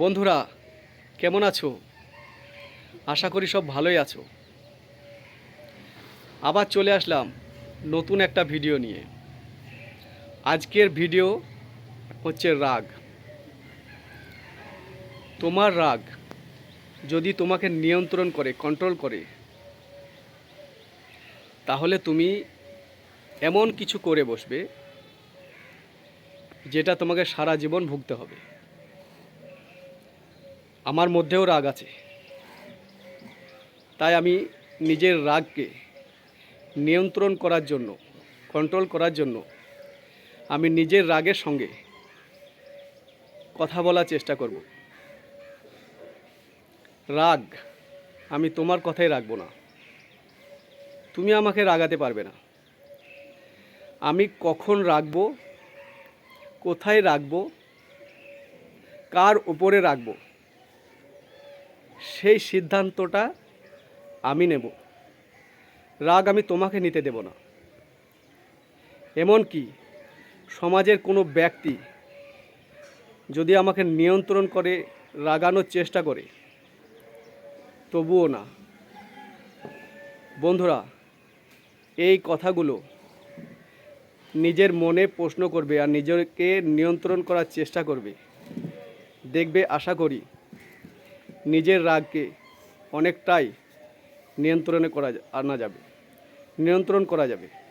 বন্ধুরা, কেমন আছো? আশা করি সব ভালোই আছো। আবার চলে আসলাম নতুন একটা ভিডিও নিয়ে। আজকের ভিডিও হচ্ছে রাগ। তোমার রাগ যদি তোমাকে নিয়ন্ত্রণ করে কন্ট্রোল করে, তাহলে তুমি এমন কিছু করে বসবে যেটা তোমাকে সারা জীবন ভুগতে হবে। আমার মধ্যেও রাগ আছে। তাই আমি নিজের রাগকে নিয়ন্ত্রণ করার জন্য কন্ট্রোল করার জন্য আমি নিজের রাগের সঙ্গে কথা বলার চেষ্টা করব। রাগ, আমি তোমার কথাই রাখব না। তুমি আমাকে রাগাতে পারবে না। আমি কখন রাখব কোথায় রাখব কার উপরে রাখব সেই সিদ্ধান্তটা আমি নেব। রাগ আমি তোমাকে নিতে দেব না। এমনকি সমাজের কোনো ব্যক্তি যদি আমাকে নিয়ন্ত্রণ করে, রাগানোর চেষ্টা করে, তবুও না। বন্ধুরা, এই কথাগুলো নিজের মনে প্রশ্ন করবে আর নিজেকে নিয়ন্ত্রণ করার চেষ্টা করবে। দেখবে, আশা করি নিজের রাগকে অনেকটাই নিয়ন্ত্রণে করা আনা যাবে। নিয়ন্ত্রণ করা যাবে।